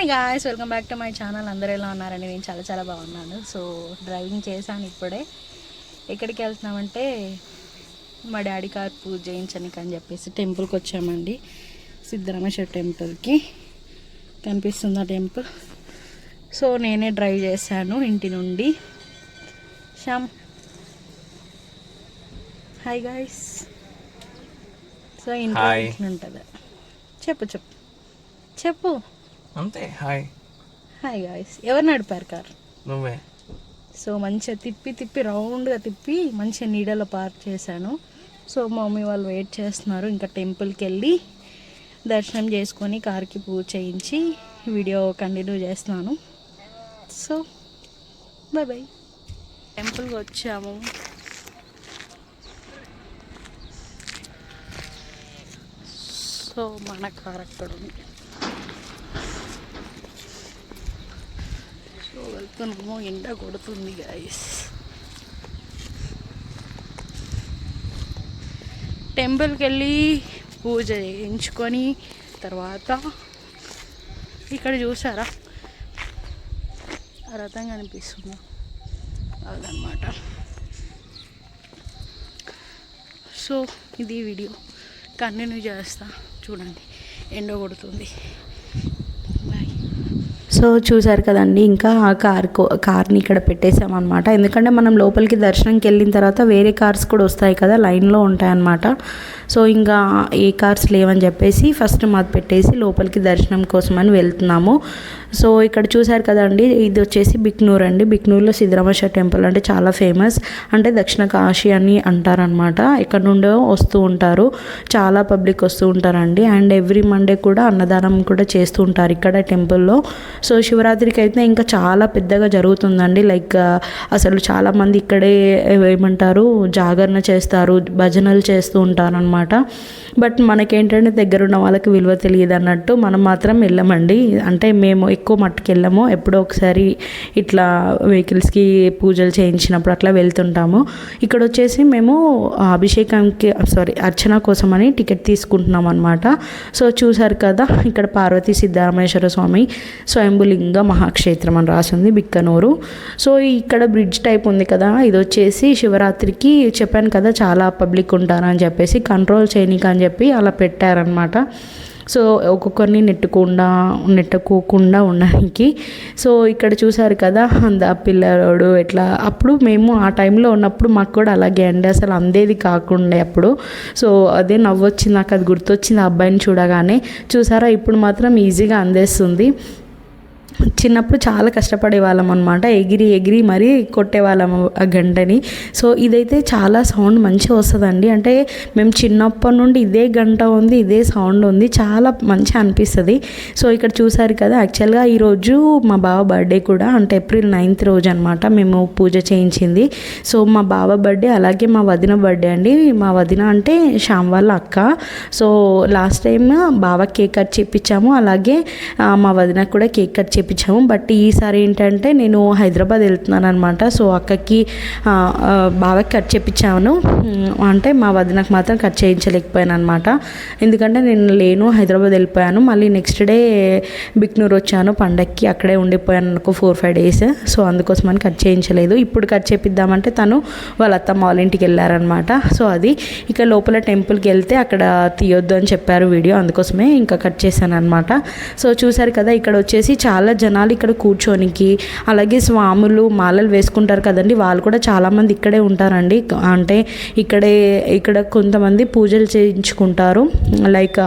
Hi guys welcome back to my channel అందరూ ఎలా ఉన్నారండి? నేను చాలా చాలా బాగున్నాను. సో డ్రైవింగ్ చేశాను ఇప్పుడే. ఎక్కడికి వెళ్తున్నామంటే మా డాడీ కార్ పూజ చేయించడానికి అని చెప్పేసి టెంపుల్కి వచ్చామండి. సిద్ధరామేశ్వర టెంపుల్కి కనిపిస్తుందా టెంపుల్ సో నేనే డ్రైవ్ చేశాను ఇంటి నుండి. శ్యామ్. హాయ్ గాయస్ సో ఇంట్లో. ఉంటుంది. చెప్పు చెప్పు. చెప్పు. అంతే హాయ్. హాయ్ గాయస్ ఎవరు నడిపారు కార్? నువ్వే. సో మంచిగా తిప్పి తిప్పి రౌండ్గా తిప్పి మంచిగా నీడలో పార్క్ చేశాను. సో మమ్మీ వాళ్ళు వెయిట్ చేస్తున్నారు ఇంకా టెంపుల్కి వెళ్ళి దర్శనం చేసుకొని కార్కి పూజ చేయించి వీడియో కంటిన్యూ చేస్తున్నాను. సో బాయ్ బాయ్ టెంపుల్కి వచ్చాము. సో మన కార్ అక్కడ ఉంది సో ఎండ కొడుతుంది గాయస్ టెంపుల్కి వెళ్ళి పూజ చేయించుకొని తర్వాత ఇక్కడ చూసారా? రథం కనిపిస్తుంది. అదనమాట సో ఇది వీడియో. కంటిన్యూ చేస్తా. చూడండి. ఎండ కొడుతుంది. సో చూసారు కదండి ఇంకా ఆ కార్ కో- కార్ని ఇక్కడ పెట్టేసామన్నమాట ఎందుకంటే మనం లోపలికి దర్శనంకి వెళ్ళిన తర్వాత వేరే కార్స్ కూడా వస్తాయి కదా లైన్లో ఉంటాయన్నమాట. సో ఇంకా ఏ కార్స్ లేవని చెప్పేసి ఫస్ట్ మాది పెట్టేసి లోపలికి దర్శనం కోసమని వెళ్తున్నాము. సో ఇక్కడ చూసారు కదండి ఇది వచ్చేసి బిక్నూర్ అండి. బిక్నూర్లో సిద్ధరామేశ్వర టెంపుల్ అంటే చాలా ఫేమస్. అంటే దక్షిణ కాశీ అని అంటారనమాట ఇక్కడ నుండో వస్తూ ఉంటారు. చాలా పబ్లిక్ వస్తూ ఉంటారండి. అండ్ ఎవ్రీ మండే కూడా అన్నదానం కూడా చేస్తూ ఉంటారు ఇక్కడ టెంపుల్లో. సో శివరాత్రికి అయితే ఇంకా చాలా పెద్దగా జరుగుతుందండి. లైక్ అసలు చాలామంది ఇక్కడే ఏమంటారు జాగరణ చేస్తారు భజనలు చేస్తూ ఉంటారు అనమాట బట్ మనకేంటంటే దగ్గర ఉన్న వాళ్ళకి విలువ తెలియదు అన్నట్టు మనం మాత్రం వెళ్ళమండి. అంటే మేము ఎక్కువ మట్టుకు వెళ్ళము ఎప్పుడో ఒకసారి ఇట్లా వెహికల్స్కి పూజలు చేయించినప్పుడు అట్లా వెళ్తుంటాము. ఇక్కడ వచ్చేసి మేము అభిషేకంకి సారీ అర్చన కోసమని టికెట్ తీసుకుంటున్నాం అనమాట సో చూసారు కదా ఇక్కడ పార్వతీ సిద్ధరామేశ్వర స్వామి స్వయంభులింగ మహాక్షేత్రం అని రాసింది బిక్కనూరు. సో ఇక్కడ బ్రిడ్జ్ టైప్ ఉంది కదా ఇది వచ్చేసి శివరాత్రికి చెప్పాను కదా చాలా పబ్లిక్ ఉంటారని చెప్పేసి కంట్రోల్ చేయనీకి అని చెప్పి అలా పెట్టారనమాట సో ఒక్కొక్కరిని నెట్టుకుండా నెట్టుకోకుండా ఉండడానికి. సో ఇక్కడ చూసారు కదా అంద పిల్లడు ఎట్లా అప్పుడు మేము ఆ టైంలో ఉన్నప్పుడు మాకు కూడా అలాగే అండి అసలు అందేది కాకుండా అప్పుడు. సో అదే నవ్వొచ్చింది నాకు అది గుర్తొచ్చింది ఆ అబ్బాయిని చూడగానే. చూసారా ఇప్పుడు మాత్రం ఈజీగా అందేస్తుంది. చిన్నప్పుడు చాలా కష్టపడే వాళ్ళం అనమాట ఎగిరి ఎగిరి మరీ కొట్టేవాళ్ళం ఆ గంటని. సో ఇదైతే చాలా సౌండ్ మంచిగా వస్తుందండి. అంటే మేము చిన్నప్పటి నుండి ఇదే గంట ఉంది ఇదే సౌండ్ ఉంది. చాలా మంచిగా అనిపిస్తుంది. సో ఇక్కడ చూసారు కదా యాక్చువల్గా ఈరోజు మా బావ బర్త్డే కూడా అంటే ఏప్రిల్ నైన్త్ రోజు అనమాట మేము పూజ చేయించింది. సో మా బావ బర్త్డే అలాగే మా వదిన బర్త్డే అండి. మా వదిన అంటే శ్యామ్ వాళ్ళ అక్క. సో లాస్ట్ టైం బావ కేక్ కట్ చేయించాము అలాగే మా వదిన కూడా కేక్ కట్ చేయించాము బట్ ఈసారి ఏంటంటే నేను హైదరాబాద్ వెళ్తున్నాను అనమాట సో అక్కకి బావకి కట్ చేయించాను అంటే మా వదినకు మాత్రం కట్ చేయించలేకపోయాను అనమాట ఎందుకంటే నేను లేను హైదరాబాద్ వెళ్ళిపోయాను. మళ్ళీ నెక్స్ట్ డే బిక్నూర్ వచ్చాను పండక్కి అక్కడే ఉండిపోయాను అనుకో ఫోర్ ఫైవ్ డేస్ సో అందుకోసం అని కట్ చేయించలేదు. ఇప్పుడు కట్ చేపిద్దామంటే తను వాళ్ళ అత్తమ్మ వాళ్ళ ఇంటికి వెళ్ళారనమాట సో అది ఇక లోపల టెంపుల్కి వెళ్తే అక్కడ తీయొద్దు అని చెప్పారు వీడియో. అందుకోసమే ఇంకా కట్ చేశాను అనమాట సో చూసారు కదా ఇక్కడ వచ్చేసి చాలా జనాలు ఇక్కడ కూర్చోనికి అలాగే స్వాములు మాలలు వేసుకుంటారు కదండి. వాళ్ళు కూడా చాలామంది ఇక్కడే ఉంటారండి. అంటే ఇక్కడే ఇక్కడ కొంతమంది పూజలు చేయించుకుంటారు. లైక్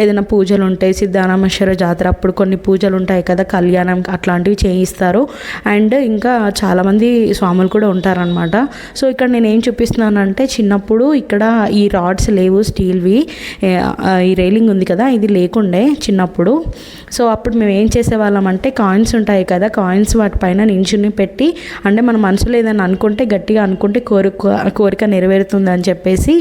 ఏదైనా పూజలు ఉంటాయి సిద్ధారామేశ్వర జాతర అప్పుడు కొన్ని పూజలు ఉంటాయి కదా కళ్యాణం అట్లాంటివి చేయిస్తారు. అండ్ ఇంకా చాలామంది స్వాములు కూడా ఉంటారనమాట సో ఇక్కడ నేను ఏం చూపిస్తున్నానంటే చిన్నప్పుడు ఇక్కడ ఈ రాడ్స్ లేవు స్టీల్వి ఈ రైలింగ్ ఉంది కదా ఇది లేకుండే చిన్నప్పుడు. సో అప్పుడు మేము ఏం చేసేవాళ్ళం అంటే అంటే కాయిన్స్ ఉంటాయి కదా కాయిన్స్ వాటిపైన నించుని పెట్టి అంటే మన మనసులో ఏదైనా అనుకుంటే గట్టిగా అనుకుంటే కోరిక కోరిక నెరవేరుతుంది అని చెప్పేసి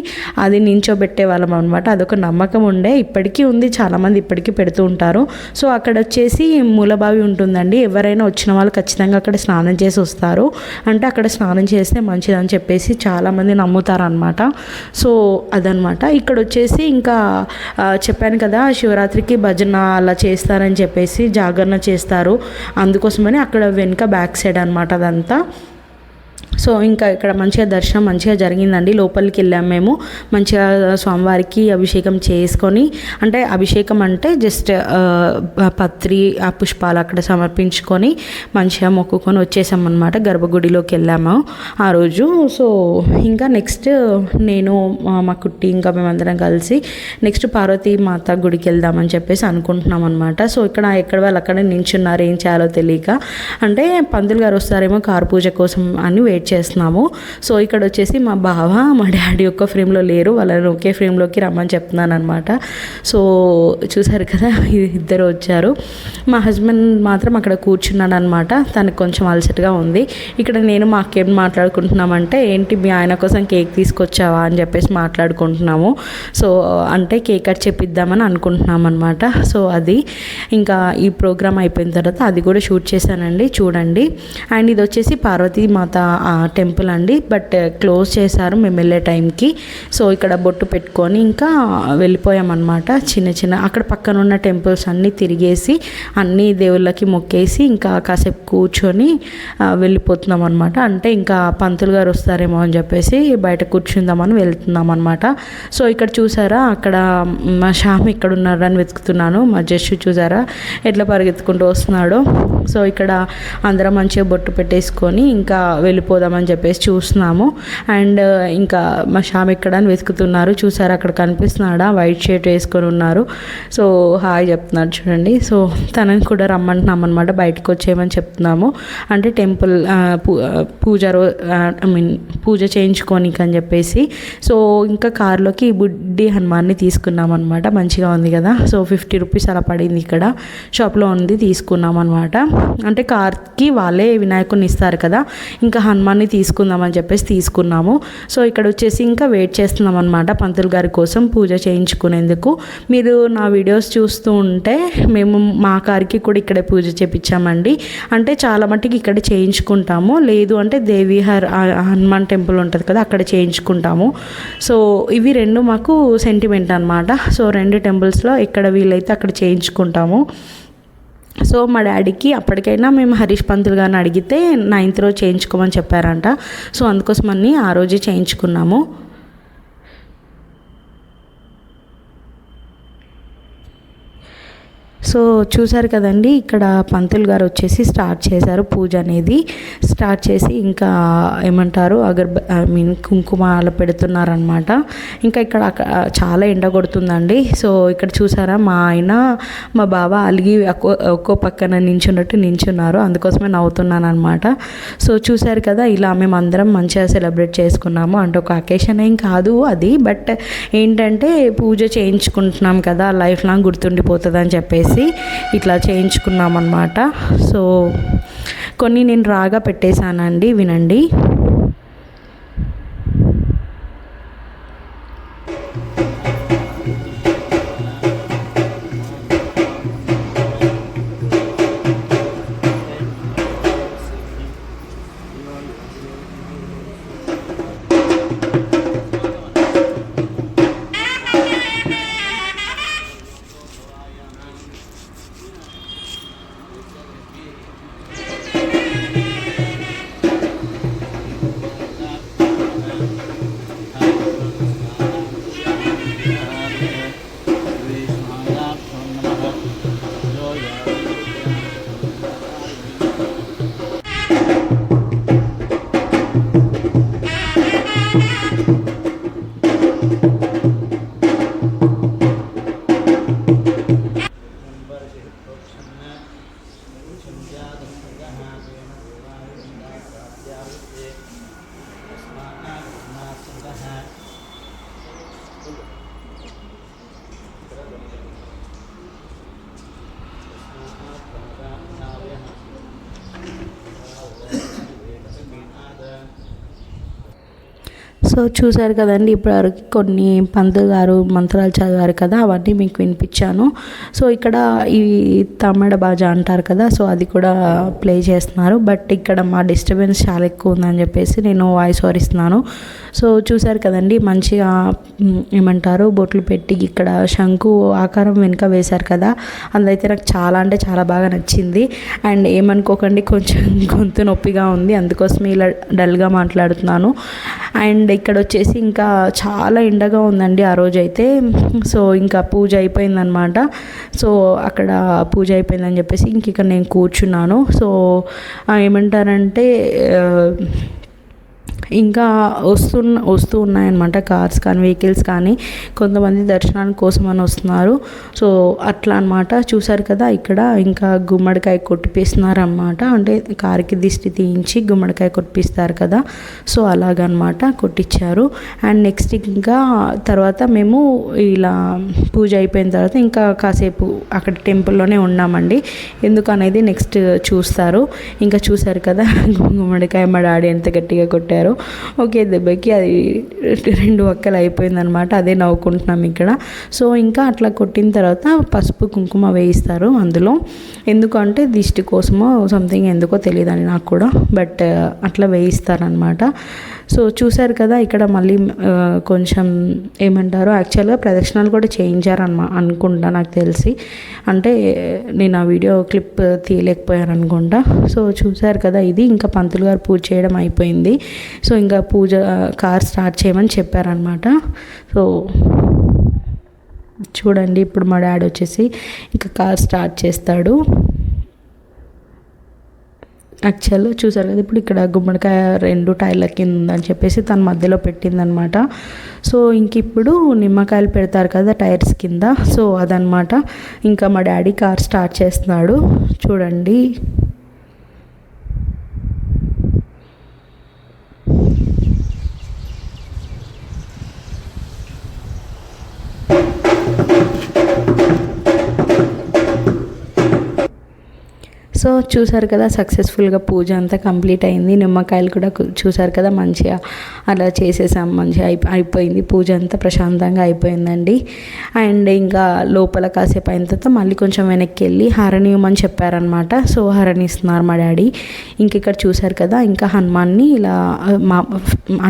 అది నించోబెట్టే వాళ్ళం అనమాట అదొక నమ్మకం ఉండే. ఇప్పటికీ ఉంది చాలామంది ఇప్పటికీ పెడుతూ ఉంటారు. సో అక్కడ వచ్చేసి మూలబావి ఉంటుందండి. ఎవరైనా వచ్చిన వాళ్ళు ఖచ్చితంగా అక్కడ స్నానం చేసి వస్తారు. అంటే అక్కడ స్నానం చేస్తే మంచిదని చెప్పేసి చాలామంది నమ్ముతారు అనమాట సో అదనమాట ఇక్కడ వచ్చేసి ఇంకా చెప్పాను కదా శివరాత్రికి భజన అలా చేస్తారని చెప్పేసి జాగరణ చేస్తారు అందుకోసమని అక్కడ వెనుక బ్యాక్ సైడ్ అనమాట అదంతా. సో ఇంకా ఇక్కడ మంచిగా దర్శనం మంచిగా జరిగిందండి. లోపలికి వెళ్ళాము మేము. మంచిగా స్వామివారికి అభిషేకం చేసుకొని అంటే అభిషేకం అంటే జస్ట్ పత్రి ఆ పుష్పాలు అక్కడ సమర్పించుకొని మంచిగా మొక్కుకొని వచ్చేసామన్నమాట. గర్భగుడిలోకి వెళ్ళాము ఆ రోజు. సో ఇంకా నెక్స్ట్ నేను మా కుట్టి ఇంకా మేమందరం కలిసి నెక్స్ట్ పార్వతీ మాత గుడికి వెళ్దామని చెప్పేసి అనుకుంటున్నాం అనమాట సో ఇక్కడ ఎక్కడ వాళ్ళు అక్కడ నించున్నారు ఏం చేయాలో తెలియక. అంటే పంతులు గారు వస్తారేమో కారు పూజ కోసం అని వెయిట్ చేస్తున్నాము సో ఇక్కడ వచ్చేసి మా బావ మా డాడీ ఒక్క ఫ్రేమ్లో లేరు. వాళ్ళని ఒకే ఫ్రేమ్లోకి రమ్మని చెప్తున్నాను అనమాట సో చూసారు కదా ఇద్దరు వచ్చారు. మా హస్బెండ్ మాత్రం అక్కడ కూర్చున్నాడు అనమాట తనకు కొంచెం అలసటగా ఉంది. ఇక్కడ నేను మా అక్కేం మాట్లాడుకుంటున్నామంటే ఏంటి మీ ఆయన కోసం కేక్ తీసుకొచ్చావా? అని చెప్పేసి మాట్లాడుకుంటున్నాము. సో అంటే కేక్ కట్ చెప్పిద్దామని అనుకుంటున్నాం అనమాట సో అది ఇంకా ఈ ప్రోగ్రామ్ అయిపోయిన తర్వాత అది కూడా షూట్ చేశానండి. చూడండి. అండ్ ఇది వచ్చేసి పార్వతీ మాత టెంపుల్ అండి. బట్ uh, క్లోజ్ చేశారు మేము వెళ్ళే టైంకి. సో ఇక్కడ బొట్టు పెట్టుకొని ఇంకా వెళ్ళిపోయామన్నమాట. చిన్న చిన్న అక్కడ పక్కన ఉన్న టెంపుల్స్ అన్నీ తిరిగేసి అన్ని దేవుళ్ళకి మొక్కేసి ఇంకా కాసేపు కూర్చొని uh, వెళ్ళిపోతున్నాం అనమాట అంటే ఇంకా పంతులు గారు వస్తారేమో అని చెప్పేసి బయట కూర్చుందామని వెళ్తున్నాం అనమాట సో ఇక్కడ చూసారా? అక్కడ మా శ్యామ్ ఇక్కడ ఉన్నారని వెతుకుతున్నాను. మా జస్ట్ చూసారా? ఎట్లా పరిగెత్తుకుంటూ వస్తున్నాడో? సో ఇక్కడ అందరం మంచిగా బొట్టు పెట్టేసుకొని ఇంకా వెళ్ళిపోదామని చెప్పేసి చూస్తున్నాము. అండ్ ఇంకా మా షామ్ ఇక్కడ అని వెతుకుతున్నారు. చూసారు అక్కడ కనిపిస్తున్నాడా? వైట్ షర్ట్ వేసుకొని ఉన్నారు. సో హాయ్ చెప్తున్నాడు చూడండి. సో తనని కూడా రమ్మంటున్నాం అనమాట బయటకు వచ్చేయమని చెప్తున్నాము. అంటే టెంపుల్ పూ- పూజ రో ఐ మీన్ పూజ చేయించుకోనికి అని చెప్పేసి. సో ఇంకా కార్లోకి బుడ్డి హనుమాన్ని తీసుకున్నాం అనమాట మంచిగా ఉంది కదా. సో ఫిఫ్టీ రూపీస్ అలా పడింది ఇక్కడ. షాప్లో ఉంది తీసుకున్నాం అనమాట అంటే కార్కి వాళ్ళే వినాయకుని ఇస్తారు కదా. ఇంకా హనుమాన్ని తీసుకుందామని చెప్పేసి తీసుకున్నాము. సో ఇక్కడ వచ్చేసి ఇంకా వెయిట్ చేస్తున్నాం అనమాట పంతులు గారి కోసం పూజ చేయించుకునేందుకు. మీరు నా వీడియోస్ చూస్తూ ఉంటే మేము మా కారికి కూడా ఇక్కడే పూజ చేపించామండి. అంటే చాలా మట్టుకి ఇక్కడ చేయించుకుంటాము. లేదు అంటే దేవిహర్ హనుమాన్ టెంపుల్ ఉంటుంది కదా అక్కడ చేయించుకుంటాము. సో ఇవి రెండు మాకు సెంటిమెంట్ అనమాట సో రెండు టెంపుల్స్లో ఎక్కడ వీలైతే అక్కడ చేయించుకుంటాము. సో మా డాడీకి అప్పటికైనా మేము హరీష్ పంతులు గారిని అడిగితే నైన్త్ రోజు చేయించుకోమని చెప్పారంట. సో అందుకోసమని ఆ రోజే చేయించుకున్నాము. సో చూశారు కదండి ఇక్కడ పంతులు గారు వచ్చేసి స్టార్ట్ చేశారు పూజ అనేది. స్టార్ట్ చేసి ఇంకా ఏమంటారు అగర్ ఐ మీన్ కుంకుమ అలా పెడుతున్నారనమాట ఇంకా ఇక్కడ చాలా ఎండ కొడుతుందండి. సో ఇక్కడ చూసారా మా ఆయన మా బావ అలిగి ఒక్కో ఒక్కో పక్కన నించున్నట్టు నించున్నారు. అందుకోసమే నవ్వుతున్నాను అనమాట సో చూశారు కదా ఇలా మేము అందరం మంచిగా సెలబ్రేట్ చేసుకున్నాము. అంటే ఒక అకేషన్ ఏం కాదు అది. బట్ ఏంటంటే పూజ చేయించుకుంటున్నాం కదా లైఫ్ లాంగ్ గుర్తుండిపోతుంది అని చెప్పేసి. ఇట్లా చేయించుకున్నామన్నమాట. సో కొన్ని నేను రాగా పెట్టేశానండి వినండి. Thank you. సో చూసారు కదండి ఇప్పటివరకు కొన్ని పంతులు గారు మంత్రాలు చదివారు కదా అవన్నీ మీకు వినిపించాను. సో ఇక్కడ ఈ తమిళ బాజా అంటారు కదా సో అది కూడా ప్లే చేస్తున్నారు. బట్ ఇక్కడ మా డిస్టర్బెన్స్ చాలా ఎక్కువ ఉందని చెప్పేసి నేను వాయిస్ ఓవర్ ఇస్తున్నాను. సో చూసారు కదండి మంచిగా ఏమంటారు బొట్లు పెట్టి ఇక్కడ శంకు ఆకారం వెనుక వేశారు కదా అదైతే నాకు చాలా అంటే చాలా బాగా నచ్చింది. అండ్ ఏమనుకోకండి కొంచెం గొంతు నొప్పిగా ఉంది అందుకోసమే ఇలా డల్గా మాట్లాడుతున్నాను. అండ్ ఇక్కడ వచ్చేసి ఇంకా చాలా ఎండగా ఉందండి ఆ రోజు అయితే సో ఇంకా పూజ అయిపోయిందనమాట సో అక్కడ పూజ అయిపోయిందని చెప్పేసి ఇంక ఇక్కడ నేను కూర్చున్నాను. సో ఏమంటారంటే ఇంకా వస్తున్న వస్తూ ఉన్నాయన్నమాట కార్స్ కానీ వెహికల్స్ కానీ. కొంతమంది దర్శనానికి కోసం అని వస్తున్నారు. సో అట్లా అనమాట చూసారు కదా ఇక్కడ ఇంకా గుమ్మడికాయ కొట్టిపిస్తున్నారన్నమాట. అంటే కార్కి దిష్టి తీయించి గుమ్మడికాయ కొట్టిపిస్తారు కదా. సో అలాగనమాట కొట్టించారు అండ్ నెక్స్ట్ ఇంకా తర్వాత మేము ఇలా పూజ అయిపోయిన తర్వాత ఇంకా కాసేపు అక్కడ టెంపుల్లోనే ఉన్నామండి. ఎందుకనేది నెక్స్ట్ చూస్తారు. ఇంకా చూసారు కదా గుమ్మడికాయ మా డాడీ ఎంత గట్టిగా కొట్టారు. ఒకే దెబ్బకి అది రెండు ఒక్కలు అయిపోయిందనమాట అదే నవ్వుకుంటున్నాం ఇక్కడ. సో ఇంకా అట్లా కొట్టిన తర్వాత పసుపు కుంకుమ వేయిస్తారు అందులో. ఎందుకంటే దిష్టి కోసమో సంథింగ్ ఎందుకో తెలియదని నాకు కూడా బట్ uh, అట్లా వేయిస్తారనమాట. సో చూశారు కదా ఇక్కడ మళ్ళీ uh, కొంచెం ఏమంటారు యాక్చువల్గా ప్రదక్షిణాలు కూడా చేయించారనమా అనుకుంటా నాకు తెలిసి. అంటే నేను ఆ వీడియో క్లిప్ తీయలేకపోయాను అనుకుంటా. సో చూశారు కదా ఇది ఇంకా పంతులు గారు పూజ చేయడం అయిపోయింది. సో ఇంకా పూజ కార్ స్టార్ట్ చేయమని చెప్పారనమాట సో చూడండి ఇప్పుడు మా డాడీ వచ్చేసి ఇంకా కార్ స్టార్ట్ చేస్తాడు. యాక్చువల్ చూసారు కదా ఇప్పుడు ఇక్కడ గుమ్మడికాయ రెండు టైర్ల కింద ఉందని చెప్పేసి తన మధ్యలో పెట్టిందనమాట సో ఇంక ఇప్పుడు నిమ్మకాయలు పెడతారు కదా టైర్స్ కింద. సో అదనమాట ఇంకా మా డాడీ కార్ స్టార్ట్ చేస్తున్నాడు. చూడండి. సో చూసారు కదా సక్సెస్ఫుల్గా పూజ అంతా కంప్లీట్ అయింది. నిమ్మకాయలు కూడా చూసారు కదా మంచిగా అలా చేసేసాం మంచిగా అయిపో అయిపోయింది. పూజ అంతా ప్రశాంతంగా అయిపోయిందండి. అండ్ ఇంకా లోపల కాసేపు అయిన తర్వాత మళ్ళీ కొంచెం వెనక్కి వెళ్ళి హారని ఇవ్వమని చెప్పారనమాట సో హారని ఇస్తున్నారు మా డాడీ. ఇంక ఇక్కడ చూసారు కదా ఇంకా హనుమాన్ని ఇలా మా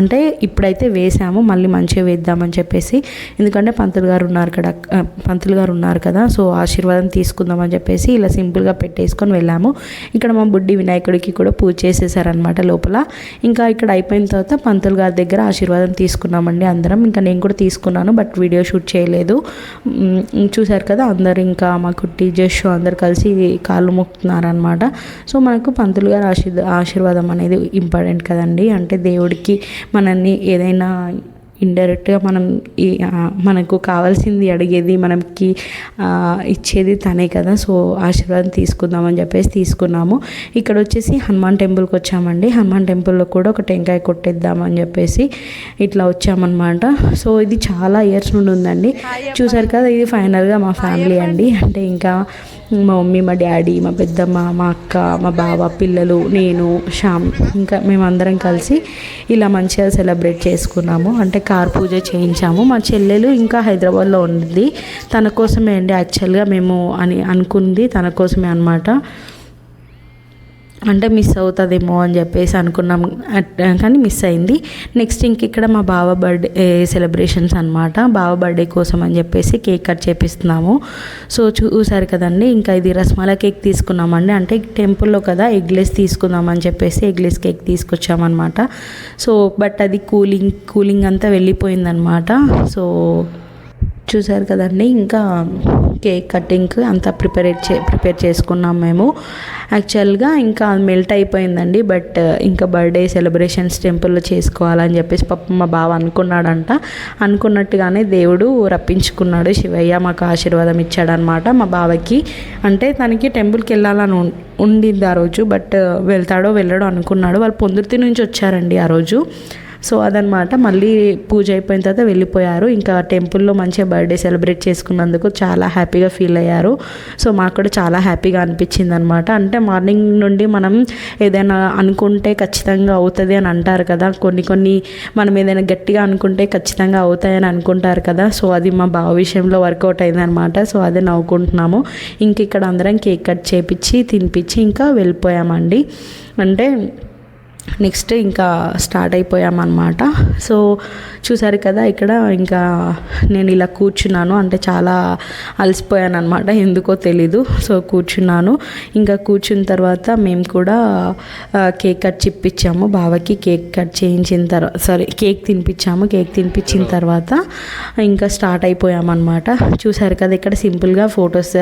అంటే ఇప్పుడైతే వేసాము మళ్ళీ మంచిగా వేద్దామని చెప్పేసి. ఎందుకంటే పంతులు గారు ఉన్నారు కదా పంతులు గారు ఉన్నారు కదా సో ఆశీర్వాదం తీసుకుందామని చెప్పేసి ఇలా సింపుల్గా పెట్టేసుకొని వెళ్ళాము. ఇక్కడ మా బుడ్డి వినాయకుడికి కూడా పూజ చేసేసారనమాట లోపల. ఇంకా ఇక్కడ అయిపోయిన తర్వాత పంతులు గారి దగ్గర ఆశీర్వాదం తీసుకున్నామండి అందరం. ఇంకా నేను కూడా తీసుకున్నాను బట్ వీడియో షూట్ చేయలేదు. చూశారు కదా అందరు ఇంకా మా కుట్టి జష్ అందరు కలిసి కాళ్ళు మొక్కుతున్నారనమాట సో మనకు పంతులు గారు ఆశీర్ ఆశీర్వాదం అనేది ఇంపార్టెంట్ కదండి. అంటే దేవుడికి మనల్ని ఏదైనా ఇండైరెక్ట్గా మనం ఈ మనకు కావాల్సింది అడిగేది మనకి ఇచ్చేది తనే కదా. సో ఆశీర్వాదం తీసుకుందామని చెప్పేసి తీసుకున్నాము. ఇక్కడ వచ్చేసి హనుమాన్ టెంపుల్కి వచ్చామండి. హనుమాన్ టెంపుల్లో కూడా ఒక టెంకాయ కొట్టేద్దామని చెప్పేసి ఇట్లా వచ్చామన్నమాట. సో ఇది చాలా ఇయర్స్ నుండి ఉందండి. చూసారు కదా ఇది ఫైనల్గా మా ఫ్యామిలీ అండి. అంటే ఇంకా మా మమ్మీ మా డాడీ మా పెద్దమ్మ మా అక్క మా బావ పిల్లలు నేను శ్యామ్ ఇంకా మేమందరం కలిసి ఇలా మంచిగా సెలబ్రేట్ చేసుకున్నాము. అంటే కార్ పూజ చేయించాము. మా చెల్లెలు ఇంకా హైదరాబాద్లో ఉంది. తన కోసమే అండి యాక్చువల్గా మేము అని అనుకుంది. తన కోసమే అనమాట అంటే మిస్ అవుతుందేమో అని చెప్పేసి అనుకున్నాం. అట్- కానీ మిస్ అయింది. నెక్స్ట్ ఇంక ఇక్కడ మా బావ బర్త్డే సెలబ్రేషన్స్ అనమాట బావ బర్త్డే కోసం అని చెప్పేసి కేక్ కట్ చేపిస్తున్నాము. సో చూసారు కదండి ఇంకా ఇది రస్మాల కేక్ తీసుకున్నామండి. అంటే టెంపుల్లో కదా ఎగ్లెస్ తీసుకుందామని చెప్పేసి ఎగ్లెస్ కేక్ తీసుకొచ్చామన్నమాట. సో బట్ అది కూలింగ్ కూలింగ్ అంతా వెళ్ళిపోయిందనమాట సో చూసారు కదండి ఇంకా కేక్ కటింగ్కి అంతా ప్రిపేర్ చే ప్రిపేర్ చేసుకున్నాం మేము. యాక్చువల్గా ఇంకా మెల్ట్ అయిపోయిందండి బట్ ఇంకా బర్త్డే సెలబ్రేషన్స్ టెంపుల్లో చేసుకోవాలని చెప్పేసి పాపం మా బావ అనుకున్నాడంట. అనుకున్నట్టుగానే దేవుడు రప్పించుకున్నాడు. శివయ్య మాకు ఆశీర్వాదం ఇచ్చాడనమాట మా బావకి. అంటే తనకి టెంపుల్కి వెళ్ళాలని ఉం- ఉండింది ఆ రోజు బట్ వెళ్తాడో వెళ్ళడో అనుకున్నాడు. వాళ్ళు పొందుర్తి నుంచి వచ్చారండి ఆ రోజు. సో అదనమాట. మళ్ళీ పూజ అయిపోయిన తర్వాత వెళ్ళిపోయారు. ఇంకా టెంపుల్లో మంచిగా బర్త్డే సెలబ్రేట్ చేసుకున్నందుకు చాలా హ్యాపీగా ఫీల్ అయ్యారు. సో మాకు కూడా చాలా హ్యాపీగా అనిపించింది అనమాట అంటే మార్నింగ్ నుండి మనం ఏదైనా అనుకుంటే ఖచ్చితంగా అవుతుంది అని అంటారు కదా. కొన్ని కొన్ని మనం ఏదైనా గట్టిగా అనుకుంటే ఖచ్చితంగా అవుతాయని అనుకుంటారు కదా. సో అది మా బావ విషయంలో వర్కౌట్ అయిందనమాట. సో అదే నవ్వుకుంటున్నాము. ఇంక ఇక్కడ అందరం కేక్ కట్ చేపించి తినిపించి ఇంకా వెళ్ళిపోయామండి. అంటే నెక్స్ట్ ఇంకా స్టార్ట్ అయిపోయామన్నమాట. సో చూసారు కదా ఇక్కడ ఇంకా నేను ఇలా కూర్చున్నాను. అంటే చాలా అలసిపోయాను అనమాట ఎందుకో తెలీదు. సో కూర్చున్నాను. ఇంకా కూర్చున్న తర్వాత మేము కూడా కేక్ కట్ చిప్పించాము బావకి కేక్ కట్ చేయించిన తర్వాత సారీ కేక్ తినిపించాము కేక్ తినిపించిన తర్వాత ఇంకా స్టార్ట్ అయిపోయామన్నమాట. చూసారు కదా ఇక్కడ సింపుల్గా ఫొటోస్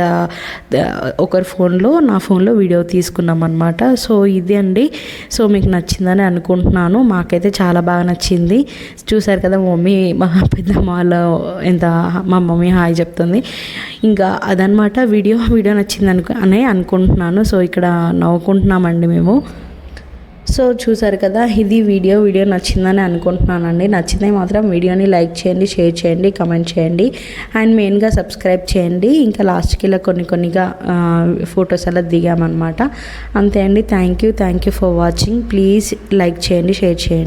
ఒకరి ఫోన్లో నా ఫోన్లో వీడియో తీసుకున్నాం అనమాట సో ఇది అండి. సో మీకు నచ్చిందని అనుకుంటున్నాను. మాకైతే చాలా బాగా నచ్చింది. చూసారు కదా మమ్మీ మా పెద్దమ్మ వాళ్ళ ఎంత మా మమ్మీ హాయ్ చెప్తుంది. ఇంకా అదనమాట వీడియో వీడియో నచ్చింది అనుకు అనే అనుకుంటున్నాను. సో ఇక్కడ నవ్వుకుంటున్నామండి మేము. సో చూసారు కదా ఇది వీడియో. వీడియో నచ్చిందని అనుకుంటున్నానండి. నచ్చితే మాత్రం వీడియోని లైక్ చేయండి షేర్ చేయండి కమెంట్ చేయండి. అండ్ మెయిన్గా సబ్స్క్రైబ్ చేయండి. ఇంకా లాస్ట్కి ఇలా కొన్ని కొన్నిగా ఫొటోస్ అలా దిగామన్నమాట. అంతే అండి. Thank you. Thank you for watching. Please like చేయండి షేర్ చేయండి.